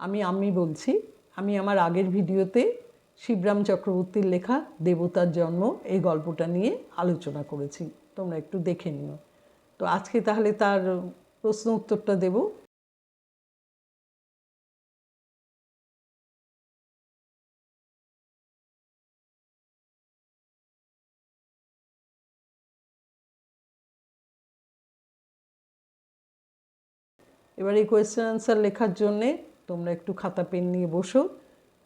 আমি আমি বলছি, আমি আমার আগের ভিডিওতে শিবরাম চক্রবর্তীর লেখা দেবতার জন্ম এই গল্পটা নিয়ে আলোচনা করেছি। তোমরা একটু দেখে নিও। তো আজকে তাহলে তার প্রশ্ন উত্তরটা দেব। এবার এই কোয়েশ্চেন আনসার লেখার জন্যে তোমরা একটু খাতা পেন নিয়ে বসো,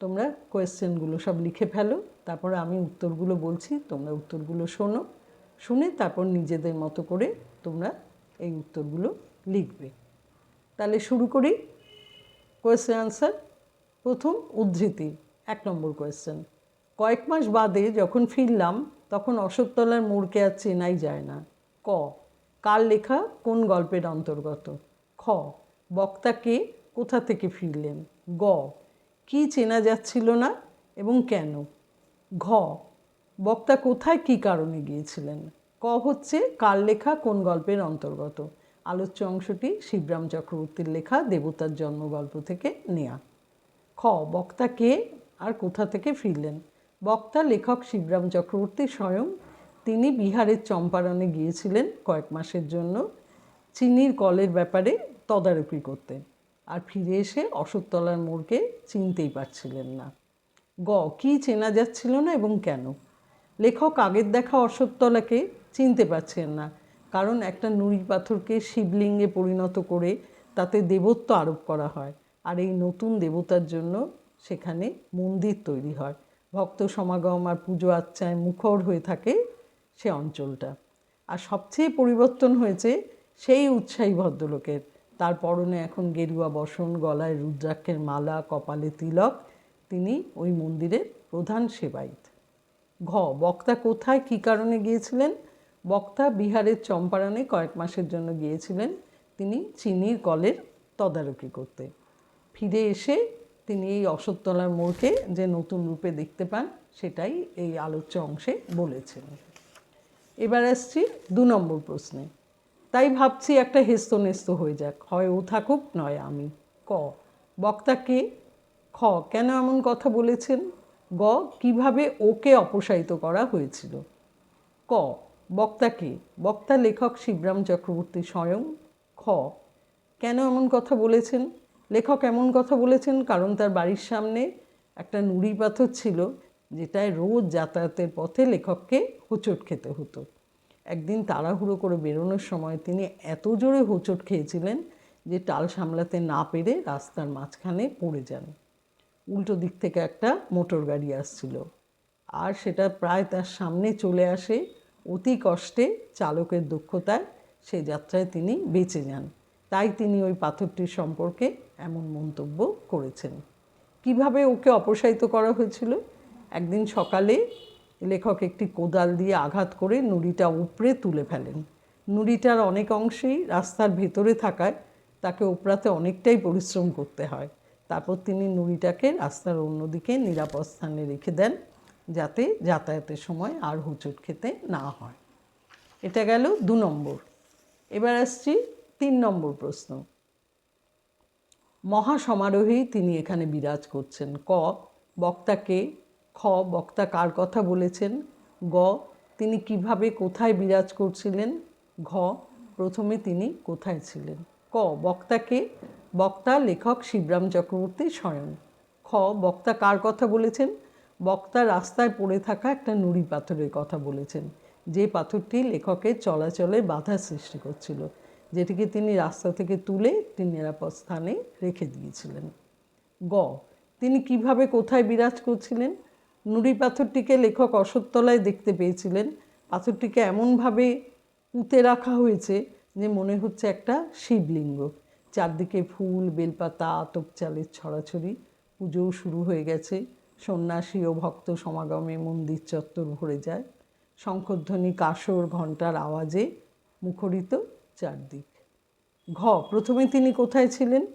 তোমরা কোয়েশ্চেনগুলো সব লিখে ফেলো, তারপরে আমি উত্তরগুলো বলছি, তোমরা উত্তরগুলো শোনো, শুনে তারপর নিজেদের মতো করে তোমরা এই উত্তরগুলো লিখবে। তাহলে শুরু করি। কোয়েশ্চেন আনসার প্রথম উদ্ধৃতি, এক নম্বর কোয়েশ্চেন কয়েক মাস বাদে যখন ফিরলাম, তখন অশোকতলার মোড়কে আর চেনাই যায় না। ক, কার লেখা কোন গল্পের অন্তর্গত? খ বক্তাকে কোথা থেকে ফিরলেন? গ, কি চেনা যাচ্ছিল না এবং কেন? ঘ, বক্তা কোথায় কি কারণে গিয়েছিলেন? ক হচ্ছে, কার লেখা কোন গল্পের অন্তর্গত? আলোচ্য অংশটি শিবরাম চক্রবর্তীর লেখা দেবতার জন্ম গল্প থেকে নেয়া। খ, বক্তা কে আর কোথা থেকে ফিরলেন? বক্তা, লেখক শিবরাম চক্রবর্তী স্বয়ং তিনি বিহারের চম্পারণে গিয়েছিলেন কয়েক মাসের জন্য। চিনির কলের ব্যাপারে তদারকি করতে আর ফিরে এসে অশোকতলার মোড়কে চিনতেই পারছিলেন না। গ, কী চেনা যাচ্ছিল না এবং কেন? লেখক আগের দেখা অশোকতলাকে চিনতে পারছেন না, কারণ একটা নুড়ি পাথরকে শিবলিঙ্গে পরিণত করে তাতে দেবত্ব আরোপ করা হয়, আর এই নতুন দেবতার জন্য সেখানে মন্দির তৈরি হয়। ভক্ত সমাগম আর পুজো আচ্চায় মুখর হয়ে থাকে সে অঞ্চলটা। আর সবচেয়ে পরিবর্তন হয়েছে সেই উৎসাহী ভদ্রলোকের। তার পরনে এখন গেরুয়া বসন, গলায় রুদ্রাক্ষের মালা, কপালে তিলক। তিনি ওই মন্দিরের প্রধান সেবায়িত। ঘ, বক্তা কোথায়, কী কারণে গিয়েছিলেন? বক্তা বিহারের চম্পারণে কয়েক মাসের জন্য গিয়েছিলেন। তিনি চিনির কলের তদারকি করতে। ফিরে এসে তিনি এই অশোকতলার মোড়কে যে নতুন রূপে দেখতে পান, সেটাই এই আলোচ্য অংশে বলেছেন। এবার আসছি দু নম্বর প্রশ্নে। তাই ভাবছি একটা হেস্তনেস্ত হয়ে যাক। হয় ও থাকুক, নয় আমি। ক বক্তাকে খ, কেন এমন কথা বলেছেন? গ, কীভাবে ওকে অপসারিত করা হয়েছিল? ক বক্তাকে বক্তা লেখক শিবরাম চক্রবর্তী স্বয়ং। খ, কেন এমন কথা বলেছেন? লেখক এমন কথা বলেছেন কারণ তার বাড়ির সামনে একটা নুড়ি পাথর ছিল, যেটায় রোজ যাতায়াতের পথে লেখককে হোঁচট খেতে হতো। একদিন তাড়াহুড়ো করে বেরোনোর সময় তিনি এত জোরে হোঁচট খেয়েছিলেন যে টাল সামলাতে না পেরে রাস্তার মাঝখানে পড়ে যান। উল্টো দিক থেকে একটা মোটর গাড়ি আসছিল। আর সেটা প্রায় তার সামনে চলে আসে। অতি কষ্টে চালকের দক্ষতায় সেই যাত্রায় তিনি বেঁচে যান। তাই তিনি ওই পাথরটির সম্পর্কে এমন মন্তব্য করেছেন। কীভাবে ওকে অপসারিত করা হয়েছিল? একদিন সকালে লেখক একটি কোদাল দিয়ে আঘাত করে নুড়িটা উপড়ে তুলে ফেলেন। নুড়িটার অনেক অংশেই রাস্তার ভেতরে থাকায় তাকে ওপরাতে অনেকটাই পরিশ্রম করতে হয়। তারপর তিনি নুড়িটাকে রাস্তার অন্যদিকে নিরাপদ স্থানে রেখে দেন, যাতে যাতায়াতের সময় আর হোঁচট খেতে না হয়। এটা গেল দু নম্বর। এবার আসছি তিন নম্বর প্রশ্ন। মহাসমারোহেই তিনি এখানে বিরাজ করছেন। ক, বক্তাকে খ বক্তা কার কথা বলেছেন? গ, তিনি কীভাবে কোথায় বিরাজ করছিলেন? ঘ, প্রথমে তিনি কোথায় ছিলেন? ক, বক্তাকে, বক্তা, লেখক শিবরাম চক্রবর্তী স্বয়ং। খ, বক্তা কার কথা বলেছেন? বক্তা রাস্তায় পড়ে থাকা একটা নুড়ি পাথরের কথা বলেছেন, যে পাথরটি লেখকের চলাচলে বাধা সৃষ্টি করছিল, যেটিকে তিনি রাস্তা থেকে তুলে একটি নিরাপদ স্থানে রেখে দিয়েছিলেন। গ, তিনি কীভাবে কোথায় বিরাজ করছিলেন? নুড়ি পাথরটিকে লেখক অশোকতলায় দেখতে পেয়েছিলেন। পাথরটিকে এমনভাবে পুঁতে রাখা হয়েছে যে মনে হচ্ছে একটা শিবলিঙ্গ। চারদিকে ফুল, বেলপাতা, আতপ চালের ছড়াছড়ি। পুজোও শুরু হয়ে গেছে। সন্ন্যাসী ও ভক্ত সমাগমে মন্দির চত্বর ভরে যায়। শঙ্খধ্বনি কাসর ঘণ্টার আওয়াজে মুখরিত চারদিক। ঘ, প্রথমে তিনি কোথায় ছিলেন?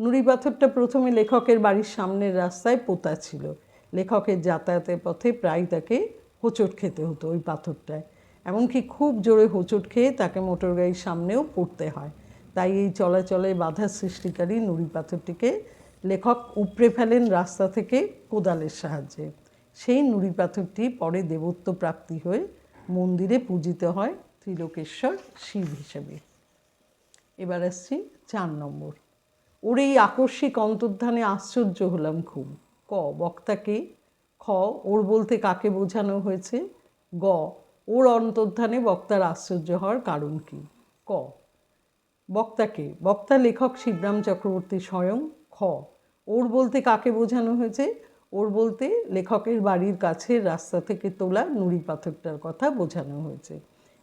নুড়ি পাথরটা প্রথমে লেখকের বাড়ির সামনের রাস্তায় পোতা ছিল। লেখকের যাতায়াতের পথে প্রায় তাকে হোঁচট খেতে হতো ওই পাথরটায়। এমনকি খুব জোরে হোঁচট খেয়ে তাকে মোটর গাড়ির সামনেও পড়তে হয়। তাই এই চলাচলে বাধা সৃষ্টিকারী নুড়ি পাথরটিকে লেখক উপড়ে ফেলেন রাস্তা থেকে কোদালের সাহায্যে। সেই নুড়ি পাথরটি পরে দেবত্ব প্রাপ্তি হয়ে মন্দিরে পূজিত হয় ত্রিলোকেশ্বর শিব হিসেবে। এবার আসছি চার নম্বর। ওর এই আকস্মিক অন্তর্ধানে আশ্চর্য হলাম খুব। ক, বক্তাকে খ, ওর বলতে কাকে বোঝানো হয়েছে? গ, ওর অন্তর্ধানে বক্তার আশ্চর্য হওয়ার কারণ কি? ক, বক্তাকে, বক্তা লেখক শিবরাম চক্রবর্তী স্বয়ং। খ, ওর বলতে কাকে বোঝানো হয়েছে? ওর বলতে লেখকের বাড়ির কাছে রাস্তা থেকে তোলা নুড়ি পাথরটার কথা বোঝানো হয়েছে,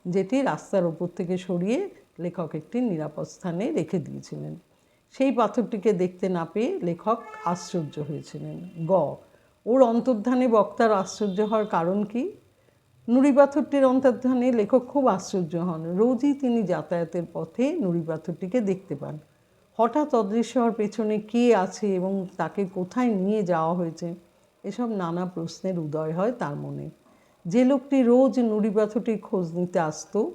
যেটি রাস্তার ওপর থেকে সরিয়ে লেখক একটি নিরাপদ স্থানে রেখে দিয়েছিলেন। সেই পাথরটিকে দেখতে না পেয়ে লেখক আশ্চর্য হয়েছিলেন। গ, ওর অন্তর্ধানে বক্তার আশ্চর্য হওয়ার কারণ কি? নুড়ি পাথরটির অন্তর্ধানে লেখক খুব আশ্চর্য হন। রোজই তিনি যাতায়াতের পথে নুড়ি পাথরটিকে দেখতে পান। হঠাৎ অদৃশ্য হওয়ার পেছনে কে আছে এবং তাকে কোথায় নিয়ে যাওয়া হয়েছে? এসব নানা প্রশ্নের উদয় হয় তার মনে। যে লোকটি রোজ নুড়ি পাথরটির খোঁজ নিতে আসতো,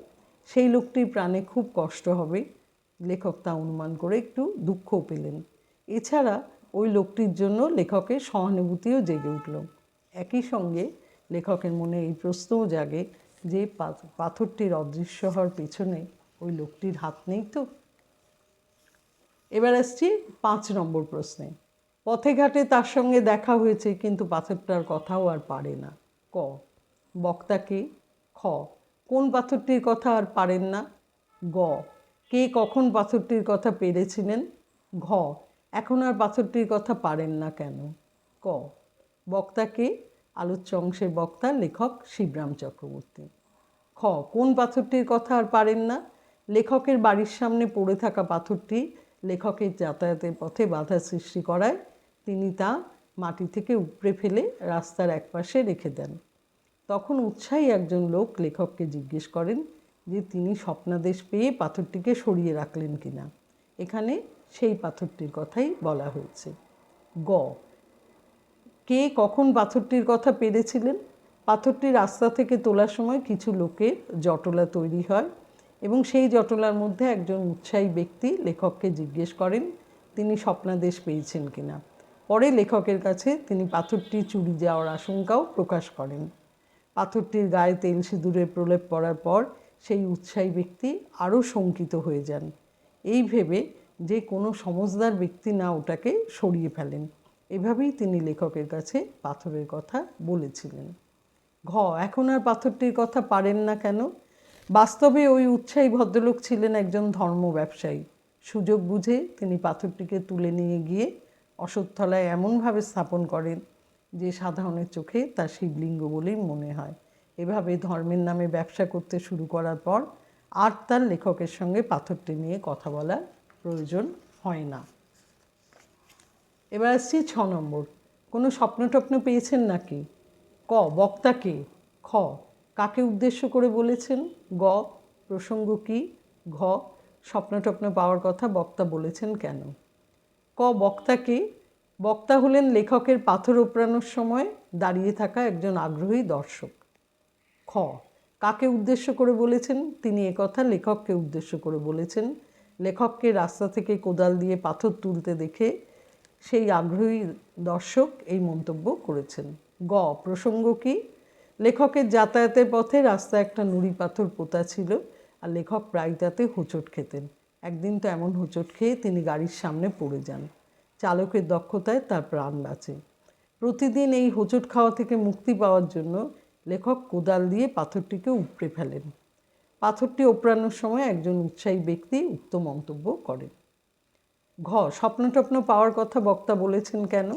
সেই লোকটির প্রাণে খুব কষ্ট হবে। লেখক তা অনুমান করে একটু দুঃখও পেলেন। এছাড়া ওই লোকটির জন্য লেখকের সহানুভূতিও জেগে উঠল। একই সঙ্গে লেখকের মনে এই প্রশ্নও জাগে যে পাথরটির অদৃশ্য হওয়ার পেছনে ওই লোকটির হাত নেই তো? এবার আসছি পাঁচ নম্বর প্রশ্নে। পথে ঘাটে তার সঙ্গে দেখা হয়েছে, কিন্তু পাথরটার কথাও আর পারে না। ক। বক্তাকে খ। কোন পাথরটির কথা আর পারেন না? গ। কে কখন পাথরটির কথা পেরেছিলেন? ঘ। এখন আর পাথরটির কথা পারেন না কেন? ক। বক্তাকে আলোচ্য অংশের বক্তা, লেখক শিবরাম চক্রবর্তী। খ। কোন পাথরটির কথা আর পারেন না? লেখকের বাড়ির সামনে পড়ে থাকা পাথরটি লেখকের যাতায়াতের পথে বাধা সৃষ্টি করায় তিনি তা মাটি থেকে উপড়ে ফেলে রাস্তার একপাশে রেখে দেন। তখন উৎসাহী একজন লোক লেখককে জিজ্ঞেস করেন যে তিনি স্বপ্নাদেশ পেয়ে পাথরটিকে সরিয়ে রাখলেন কিনা। এখানে সেই পাথরটির কথাই বলা হয়েছে। গ। কে কখন পাথরটির কথা পেরেছিলেন? পাথরটি রাস্তা থেকে তোলার সময় কিছু লোকের জটলা তৈরি হয় এবং সেই জটলার মধ্যে একজন উৎসাহী ব্যক্তি লেখককে জিজ্ঞেস করেন, তিনি স্বপ্নাদেশ পেয়েছেন কিনা? পরে লেখকের কাছে তিনি পাথরটি চুরি যাওয়ার আশঙ্কাও প্রকাশ করেন। পাথরটির গায়ে তেল সিঁদুরের প্রলেপ পড়ার পর সেই উৎসাহী ব্যক্তি আরও শঙ্কিত হয়ে যান। এই ভেবে যে কোনো সমজদার ব্যক্তি না ওটাকে সরিয়ে ফেলেন। এভাবেই তিনি লেখকের কাছে পাথরের কথা বলেছিলেন। ঘ, এখন আর পাথরটির কথা পারেন না কেন? বাস্তবে ওই উৎসাহী ভদ্রলোক ছিলেন একজন ধর্ম ব্যবসায়ী। সুযোগ বুঝে তিনি পাথরটিকে তুলে নিয়ে গিয়ে অশ্বত্থলায় এমনভাবে স্থাপন করেন যে সাধারণের চোখে তা শিবলিঙ্গ বলেই মনে হয়। এভাবে ধর্মের নামে ব্যবসা করতে শুরু করার পর আর তার লেখকের সঙ্গে পাথরটি নিয়ে কথা বলার প্রয়োজন হয় না। এবার আসছি ছ নম্বর। কোনো স্বপ্ন টপ্ন পেয়েছেন নাকি? ক বক্তাকে খ, কাকে উদ্দেশ্য করে বলেছেন? গ, প্রসঙ্গ কি? ঘ স্বপ্ন টপ্ন পাওয়ার কথা বক্তা বলেছেন কেন? ক বক্তাকে বক্তা হলেন লেখকের পাথর ওপরানোর সময় দাঁড়িয়ে থাকা একজন আগ্রহী দর্শক। খ। কাকে উদ্দেশ্য করে বলেছেন? তিনি একথা লেখককে উদ্দেশ্য করে বলেছেন। লেখককে রাস্তা থেকে কোদাল দিয়ে পাথর তুলতে দেখে সেই আগ্রহী দর্শক এই মন্তব্য করেছেন। গ, প্রসঙ্গ কি? লেখকের যাতায়াতের পথে রাস্তায় একটা নুড়ি পাথর পোতা ছিল আর লেখক প্রায় তাতে হোঁচট খেতেন। একদিন তো এমন হোঁচট খেয়ে তিনি গাড়ির সামনে পড়ে যান। চালকের দক্ষতায় তার প্রাণ বাঁচে। প্রতিদিন এই হোঁচট খাওয়া থেকে মুক্তি পাওয়ার জন্য লেখক কোদাল দিয়ে পাথরটিকে উপড়ে ফেলেন। পাথরটি ওপরানোর সময় একজন উৎসাহী ব্যক্তি উক্ত মন্তব্য করেন। ঘ স্বপ্ন টপ্ন পাওয়ার কথা বক্তা বলেছেন কেন?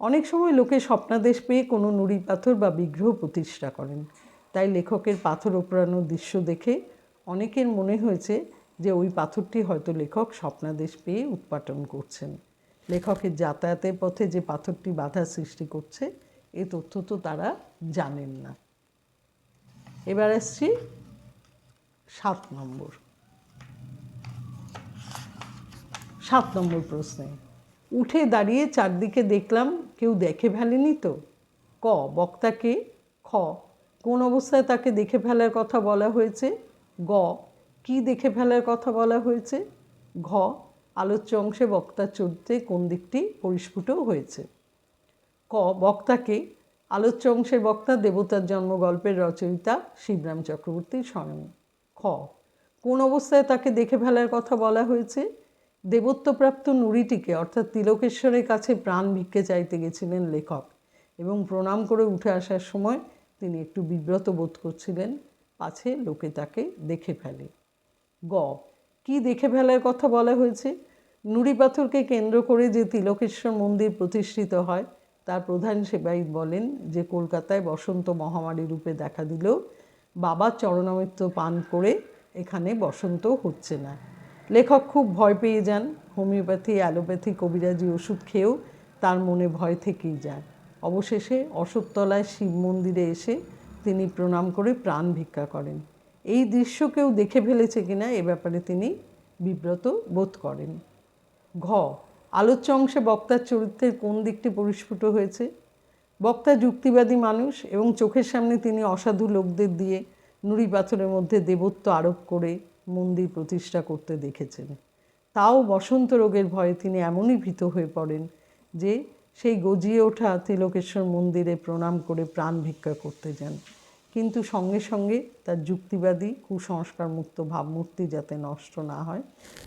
অনেক সময় লোকে স্বপ্নাদেশ পেয়ে কোনো নুড়ি পাথর বা বিগ্রহ প্রতিষ্ঠা করেন। তাই লেখকের পাথর ওপরানোর দৃশ্য দেখে অনেকের মনে হয়েছে যে ওই পাথরটি হয়তো লেখক স্বপ্নাদেশ পেয়ে উৎপাটন করছেন। লেখকের যাতায়াতের পথে যে পাথরটি বাধা সৃষ্টি করছে এ তথ্য তো তারা জানেন না। এবার আসছি সাত নম্বর। সাত নম্বর প্রশ্নে, উঠে দাঁড়িয়ে চারদিকে দেখলাম কেউ দেখে ফেলেনি তো? ক বক্তাকে খ, কোন অবস্থায় তাকে দেখে ফেলার কথা বলা হয়েছে? গ, কি দেখে ফেলার কথা বলা হয়েছে? ঘ, আলোচ্য অংশে বক্তার চরিত্রে কোন দিকটি পরিস্ফুট হয়েছে? ক বক্তাকে আলোচ্য অংশের বক্তা, দেবতার জন্ম গল্পের রচয়িতা শিবরাম চক্রবর্তী স্বয়ং খ, কোন অবস্থায় তাকে দেখে ফেলার কথা বলা হয়েছে? দেবত্বপ্রাপ্ত নুড়িটিকে অর্থাৎ তিলকেশ্বরের কাছে প্রাণ ভিক্ষে চাইতে গেছিলেন লেখক এবং প্রণাম করে উঠে আসার সময় তিনি একটু বিব্রত বোধ করছিলেন, পাছে লোকে তাকে দেখে ফেলে। গ, কি দেখে ফেলার কথা বলা হয়েছে? নুড়ি পাথরকে কেন্দ্র করে যে তিলকেশ্বর মন্দির প্রতিষ্ঠিত হয় তার প্রধান সেবায়িত বলেন যে, কলকাতায় বসন্ত মহামারী রূপে দেখা দিলেও বাবার চরণামৃত্য পান করে এখানে বসন্ত হচ্ছে না। লেখক খুব ভয় পেয়ে যান, হোমিওপ্যাথি, অ্যালোপ্যাথি, কবিরাজি ওষুধ খেয়েও তার মনে ভয় থেকেই যায়। অবশেষে অশোকতলায় শিব মন্দিরে এসে তিনি প্রণাম করে প্রাণ ভিক্ষা করেন। এই দৃশ্য কেউ দেখে ফেলেছে কিনা এ ব্যাপারে তিনি বিব্রত বোধ করেন। ঘ আলোচ্য অংশে বক্তার চরিত্রের কোন দিকটি পরিস্ফুট হয়েছে? বক্তা যুক্তিবাদী মানুষ এবং চোখের সামনে তিনি অসাধু লোকদের দিয়ে নুড়ি পাথরের মধ্যে দেবত্ব আরোপ করে মন্দির প্রতিষ্ঠা করতে দেখেছেন। তাও বসন্ত রোগের ভয়ে তিনি এমনই ভীত হয়ে পড়েন যে সেই গজিয়ে ওঠা তিলকেশ্বর মন্দিরে প্রণাম করে প্রাণ ভিক্ষা করতে যান। কিন্তু সঙ্গে সঙ্গে তার যুক্তিবাদী, কুসংস্কারমুক্ত ভাবমূর্তি যাতে নষ্ট না হয়,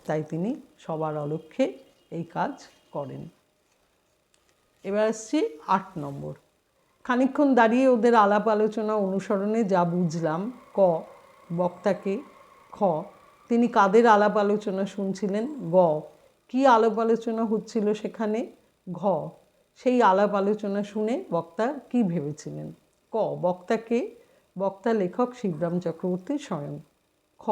তাই তিনি সবার অলক্ষ্যে এই কাজ করেন। এবার আসছি আট নম্বর। খানিকক্ষণ দাঁড়িয়ে ওদের আলাপ আলোচনা অনুসরণে যা বুঝলাম, ক, বক্তাকে, খ, তিনি কাদের আলাপ আলোচনা শুনছিলেন, গ, কি আলাপ আলোচনা হচ্ছিল সেখানে, ঘ, সেই আলাপ আলোচনা শুনে বক্তা কি ভেবেছিলেন? ক, বক্তাকে, বক্তা লেখক শিবরাম চক্রবর্তী স্বয়ং। খ,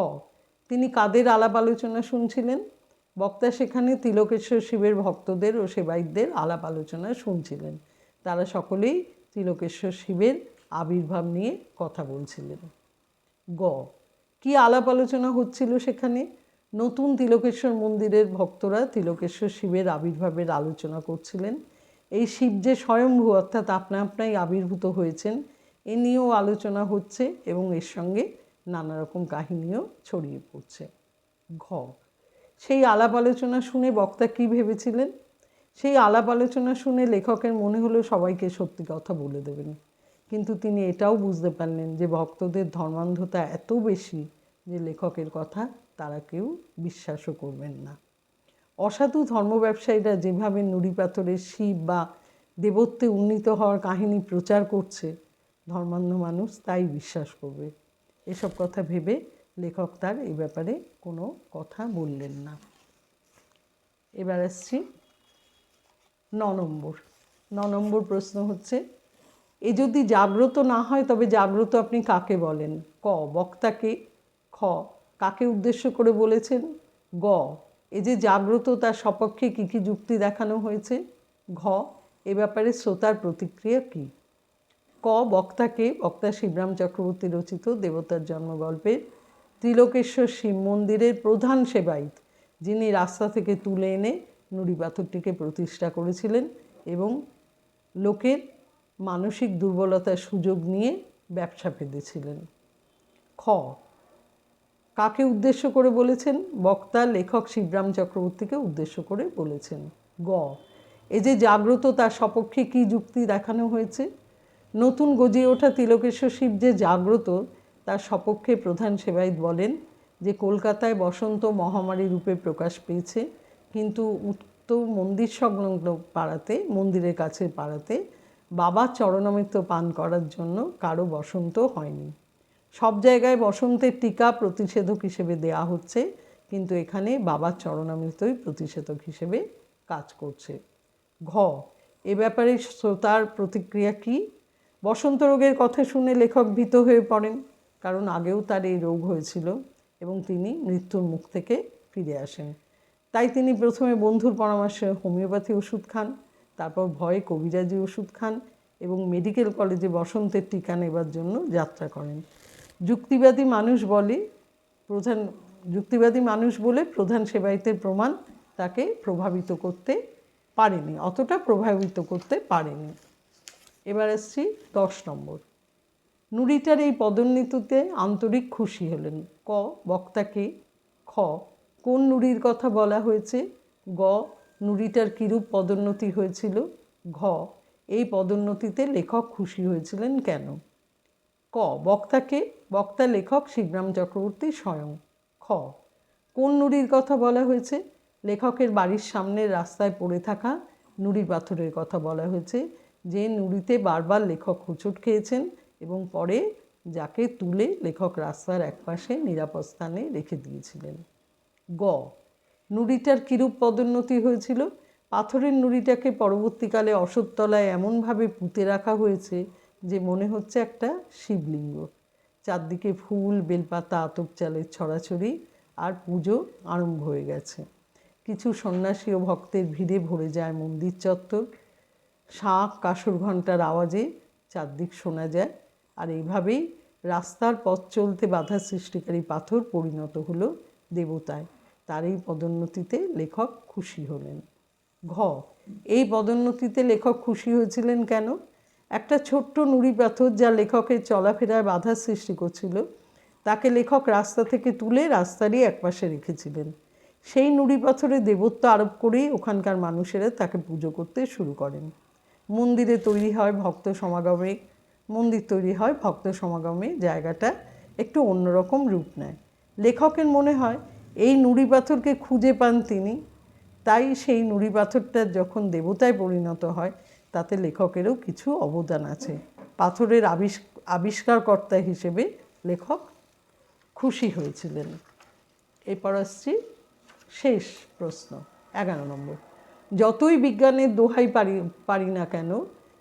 তিনি কাদের আলাপ আলোচনা শুনছিলেন? বক্তা সেখানে তিলকেশ্বর শিবের ভক্তদের ও সেবায়িতদের আলাপ আলোচনা শুনছিলেন। তারা সকলেই তিলকেশ্বর শিবের আবির্ভাব নিয়ে কথা বলছিলেন। গ, কি আলাপ আলোচনা হচ্ছিল সেখানে? নতুন তিলকেশ্বর মন্দিরের ভক্তরা তিলকেশ্বর শিবের আবির্ভাবের আলোচনা করছিলেন। এই শিব যে স্বয়ংভূ অর্থাৎ আপনা আপনাই আবির্ভূত হয়েছেন, এ নিয়েও আলোচনা হচ্ছে এবং এর সঙ্গে নানা রকম কাহিনীও ছড়িয়ে পড়ছে। ঘ সেই আলাপ আলোচনা শুনে বক্তা কী ভেবেছিলেন? সেই আলাপ আলোচনা শুনে লেখকের মনে হলো সবাইকে সত্যি কথা বলে দেবেন। কিন্তু তিনি এটাও বুঝতে পারলেন যে ভক্তদের ধর্মান্ধতা এত বেশি যে লেখকের কথা তারা কেউ বিশ্বাসও করবেন না। অসাধু ধর্ম ব্যবসায়ীরা যেভাবে নুড়ি পাথরের শিব বা দেবত্বে উন্নীত হওয়ার কাহিনী প্রচার করছে, ধর্মান্ধ মানুষ তাই বিশ্বাস করবে। এসব কথা ভেবে লেখক তার এই ব্যাপারে কোনো কথা বললেন না। এবার আসছি ন নম্বর। ন নম্বর প্রশ্ন হচ্ছে, এ যদি জাগ্রত না হয় তবে জাগ্রত আপনি কাকে বলেন? ক, বক্তাকে? খ, কাকে উদ্দেশ্য করে বলেছেন? গ, এ যে জাগ্রত তার সপক্ষে কী কী যুক্তি দেখানো হয়েছে? ঘ, এ ব্যাপারে শ্রোতার প্রতিক্রিয়া কী? ক, বক্তাকে বক্তা শিবরাম চক্রবর্তী রচিত দেবতার জন্মগল্পের ত্রিলোকেশ্বর শিব মন্দিরের প্রধান সেবায়িত, যিনি রাস্তা থেকে তুলে এনে নুড়ি পাথরটিকে প্রতিষ্ঠা করেছিলেন এবং লোকের মানসিক দুর্বলতার সুযোগ নিয়ে ব্যবসা পেতেছিলেন খ, কাকে উদ্দেশ্য করে বলেছেন? বক্তা, লেখক শিবরাম চক্রবর্তীকে উদ্দেশ্য করে বলেছেন। গ, এ যে জাগ্রত তার সপক্ষে কী যুক্তি দেখানো হয়েছে? নতুন গজিয়ে ওঠা তিলকেশ্বর শিব যে জাগ্রত তার সপক্ষে প্রধান সেবায়িত বলেন যে কলকাতায় বসন্ত মহামারী রূপে প্রকাশ পেয়েছে, কিন্তু উক্ত মন্দির সংলগ্ন পাড়াতে, মন্দিরের কাছে পাড়াতে বাবার চরণামৃত পান করার জন্য কারও বসন্ত হয়নি। সব জায়গায় বসন্তের টিকা প্রতিষেধক হিসেবে দেয়া হচ্ছে, কিন্তু এখানে বাবার চরণামৃতই প্রতিষেধক হিসেবে কাজ করছে। ঘ, এ ব্যাপারে শ্রোতার প্রতিক্রিয়া কী? বসন্ত রোগের কথা শুনে লেখক ভীত হয়ে পড়েন। কারণ আগেও তার এই রোগ হয়েছিল এবং তিনি মৃত্যুর মুখ থেকে ফিরে আসেন। তাই তিনি প্রথমে বন্ধুর পরামর্শে হোমিওপ্যাথি ওষুধ খান, তারপর ভয়ে কবিরাজি ওষুধ খান এবং মেডিকেল কলেজে বসন্তের টিকা নেবার জন্য যাত্রা করেন। যুক্তিবাদী মানুষ বলে প্রধান, যুক্তিবাদী মানুষ বলে প্রধান সেবায়িতের প্রমাণ তাকে প্রভাবিত করতে পারেনি, অতটা প্রভাবিত করতে পারেনি। এবার আসছি দশ নম্বর। নুড়িটার এই পদোন্নতিতে আন্তরিক খুশি হলেন। ক, বক্তাকে, খ, কোন নুড়ির কথা বলা হয়েছে? গ নুড়িটার কিরূপ পদোন্নতি হয়েছিল? ঘ, এই পদোন্নতিতে লেখক খুশি হয়েছিলেন কেন? ক, বক্তাকে, বক্তা লেখক শিবরাম চক্রবর্তী স্বয়ং। খ, কোন নুড়ির কথা বলা হয়েছে? লেখকের বাড়ির সামনের রাস্তায় পড়ে থাকা নুড়ি পাথরের কথা বলা হয়েছে, যে নুড়িতে বারবার লেখক হোঁচট খেয়েছেন এবং পরে যাকে তুলে লেখক রাস্তার একপাশে নিরাপদ স্থানে রেখে দিয়েছিলেন। গ, নুড়িটার কিরূপ পদোন্নতি হয়েছিল? পাথরের নুড়িটাকে পরবর্তীকালে অশোকতলায় এমনভাবে পুঁতে রাখা হয়েছে যে মনে হচ্ছে একটা শিবলিঙ্গ। চারদিকে ফুল, বেলপাতা, আতপ চালের ছড়াছড়ি আর পুজো আরম্ভ হয়ে গেছে। কিছু সন্ন্যাসী ও ভক্তের ভিড়ে ভরে যায় মন্দির চত্বর। শাঁখ কাসর ঘণ্টার আওয়াজে চারদিক শোনা যায়। আর এইভাবেই রাস্তার পথ চলতে বাধা সৃষ্টিকারী পাথর পরিণত হল দেবতায়। তার এই পদোন্নতিতে লেখক খুশি হলেন। ঘ, এই পদোন্নতিতে লেখক খুশি হয়েছিলেন কেন? একটা ছোট্ট নুড়ি পাথর যা লেখকের চলাফেরায় বাধা সৃষ্টি করছিল, তাকে লেখক রাস্তা থেকে তুলে রাস্তারই একপাশে রেখেছিলেন। সেই নুড়ি পাথরে দেবত্ব আরোপ করেই ওখানকার মানুষেরা তাকে পুজো করতে শুরু করেন। মন্দিরে তৈরি হয় ভক্ত সমাগমে মন্দির তৈরি হয়, ভক্ত সমাগমে জায়গাটা একটু অন্যরকম রূপ নেয়। লেখকের মনে হয়, এই নুড়ি পাথরকে খুঁজে পান তিনি। তাই সেই নুড়ি পাথরটা যখন দেবতায় পরিণত হয়, তাতে লেখকেরও কিছু অবদান আছে। পাথরের আবিষ আবিষ্কারকর্তা হিসেবে লেখক খুশি হয়েছিলেন। এরপর আসছি শেষ প্রশ্ন, এগারো নম্বর। যতই বিজ্ঞানের দোহাই পারি পারি না কেন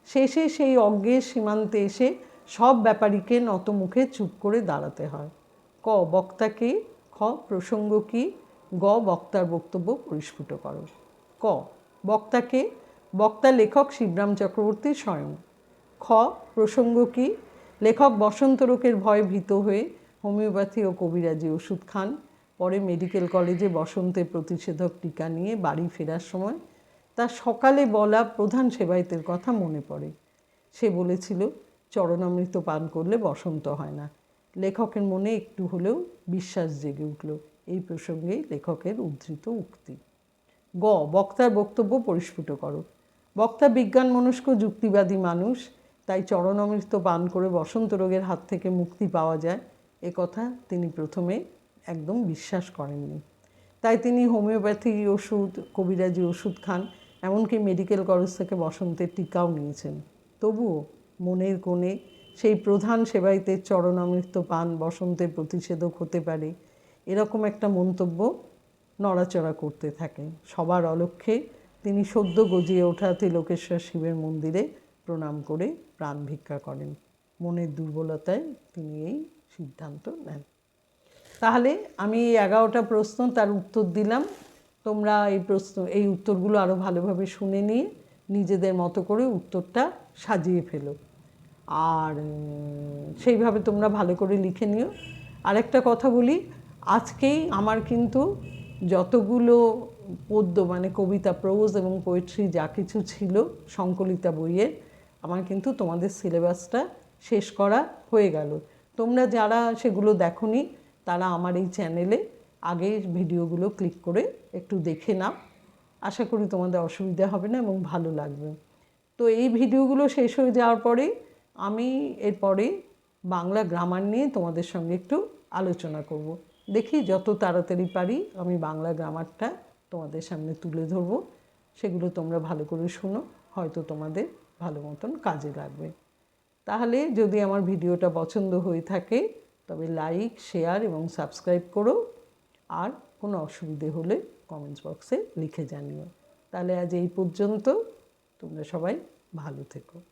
শেষে সেই অজ্ঞের সীমান্তে এসে সব ব্যাপারীকে নতমুখে চুপ করে দাঁড়াতে হয়। ক, বক্তাকে, খ প্রসঙ্গ কি গ, বক্তার বক্তব্য পরিস্ফুট করো। ক, বক্তাকে, বক্তা লেখক শিবরাম চক্রবর্তী স্বয়ং। খ প্রসঙ্গ কি লেখক বসন্ত রোগের ভয়ে ভীত হয়ে হোমিওপ্যাথি ও কবিরাজি ওষুধ খান। পরে মেডিকেল কলেজে বসন্তের প্রতিষেধক টিকা নিয়ে বাড়ি ফেরার সময় তার সকালে বলা প্রধান সেবায়তের কথা মনে পড়ে। সে বলেছিল, চরণামৃত পান করলে বসন্ত হয় না। লেখকের মনে একটু হলেও বিশ্বাস জেগে উঠল। এই প্রসঙ্গেই লেখকের উদ্ধৃত উক্তি। গ, বক্তার বক্তব্য পরিস্ফুট করো। বক্তা বিজ্ঞান মনস্ক যুক্তিবাদী মানুষ, তাই চরণামৃত পান করে বসন্ত রোগের হাত থেকে মুক্তি পাওয়া যায়। এ কথা তিনি প্রথমে একদম বিশ্বাস করেননি। তাই তিনি হোমিওপ্যাথি ওষুধ, কবিরাজি ওষুধ খান। এমনকি মেডিকেল কলেজ থেকে বসন্তের টিকাও নিয়েছেন। তবুও মনের কোণে সেই প্রধান সেবাইতের চরণামৃত পান বসন্তের প্রতিষেধক হতে পারে এরকম একটা মন্তব্য নড়াচড়া করতে থাকে সবার অলক্ষ্যে তিনি সদ্য গজিয়ে ওঠা তিলকেশ্বর শিবের মন্দিরে প্রণাম করে প্রাণ ভিক্ষা করেন। মনের দুর্বলতায় তিনি এই সিদ্ধান্ত নেন। তাহলে আমি এই এগারোটা প্রশ্ন তার উত্তর দিলাম। তোমরা এই প্রশ্ন, এই উত্তরগুলো আরও ভালোভাবে শুনে নিয়ে নিজেদের মতো করে উত্তরটা সাজিয়ে ফেলো। আর সেইভাবে তোমরা ভালো করে লিখে নিও। আরেকটা কথা বলি, আজকেই আমার কিন্তু যতগুলো পদ্য মানে কবিতা, প্রোজ এবং পোয়েট্রি যা কিছু ছিল সংকলিতা বইয়ের, আমার কিন্তু তোমাদের সিলেবাসটা শেষ করা হয়ে গেল। তোমরা যারা সেগুলো দেখনি, তারা আমার এই চ্যানেলে আগের ভিডিওগুলো ক্লিক করে একটু দেখে নাও। আশা করি তোমাদের অসুবিধা হবে না এবং ভালো লাগবে। তো এই ভিডিওগুলো শেষ হয়ে যাওয়ার পরে আমি এরপরে বাংলা গ্রামার নিয়ে তোমাদের সঙ্গে একটু আলোচনা করব। দেখি যত তাড়াতাড়ি পারি আমি বাংলা গ্রামারটা তোমাদের সামনে তুলে ধরবো। সেগুলো তোমরা ভালো করে শুনো, হয়তো তোমাদের ভালো মতন কাজে লাগবে। তাহলে যদি আমার ভিডিওটা পছন্দ হয়ে থাকে তবে লাইক শেয়ার এবং সাবস্ক্রাইব করো। আর কোনো অসুবিধে হলে কমেন্টস বক্সে লিখে জানিও। তাহলে আজ এই পর্যন্ত, তোমরা সবাই ভালো থেকো।